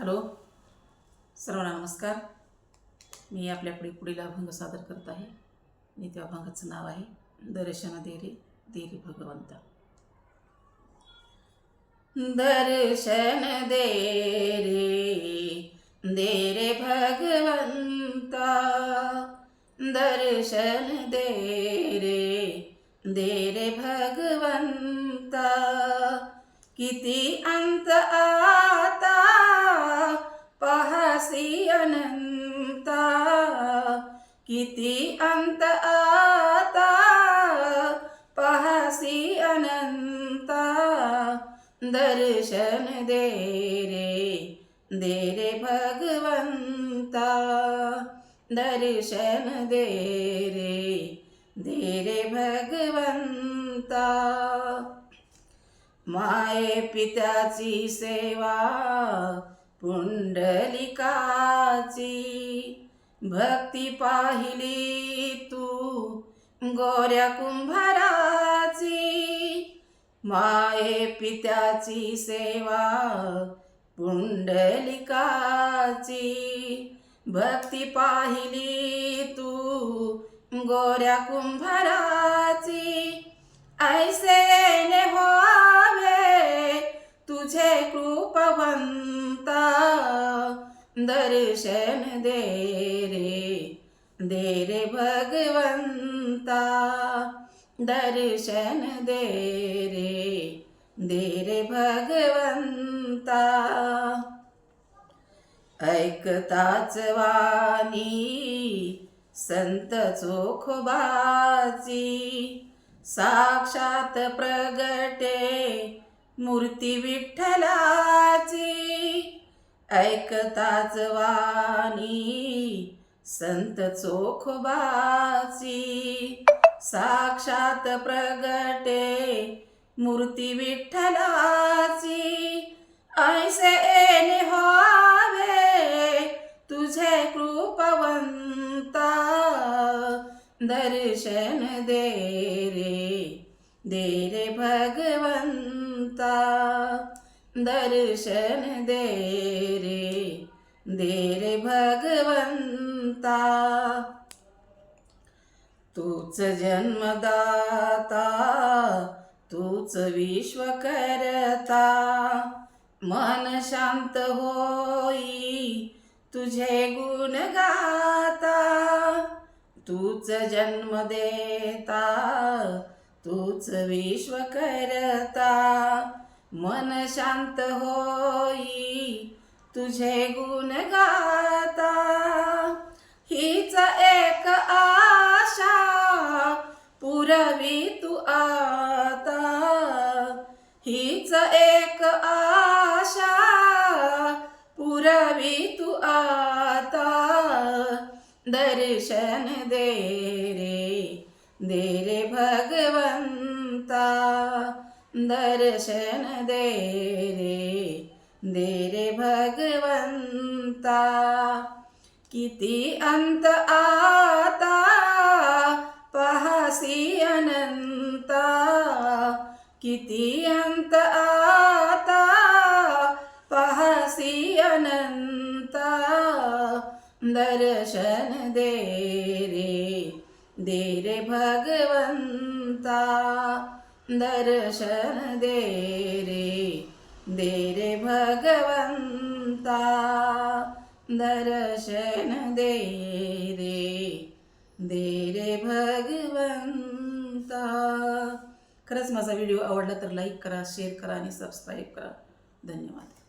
Hello. सर्वांना नमस्कार. मी आपल्यापुढे पुढील अभंग सादर करत आहे. आणि त्या अभंगाचं नाव आहे दर्शन देरे देरे भगवंता. दर्शन दे रे दे रे भगवंता. दर्शन दे रे दे रे भगवंता. किती अंत आ किती अंत आता? पहासी अनंता. दर्शन दे रे दे रे भगवंता. दर्शन दे रे दे रे भगवंता. माये पित्याची सेवा पुंडलिकाची. भक्ती पाहिली तू गोऱ्या कुंभाराची. माये पित्याची सेवा पुंडलिकाची. भक्ती पाहिली तू गोऱ्या कुंभाराची. ऐसेने ने हो दर्शन दे रे दे रे भगवंता। दर्शन दे रे दे रे भगवंता। ऐकताच वाणी संत चोखोबाची साक्षात प्रगटे मूर्ती विठ्ठलाची ऐकताच वाणी संत चोखोबाची. साक्षात प्रगटे मूर्ती विठ्ठलाची. ऐसे एने व्हावे तुझे कृपवंता. दर्शन दे रे दे रे भगवंता. दर्शन दे रे दे रे भगवंता। तूच जन्मदाता तूच विश्व करता मन शांत होई तुझे गुण गाता तूच जन्म देता तूच विश्व करता मन शांत होई तुझे गुण गाता. हीच एक आशा पुरवी तू आता. हीच एक आशा पुरवी तू आता. दर्शन दे रे दे रे भगवंता. दर्शन दे रे दे रे भगवंता. किती अंत आता पहासी अनंता. किती अंत आता पहासी अनंता. दर्शन दे रे दे रे भगवंता. दर्शन दे रे दे रे भगवंता। दर्शन दे रे दे रे भगवंता। खरंच माझा व्हिडिओ आवडला तर लाईक करा शेअर करा आणि सबस्क्राईब करा. धन्यवाद.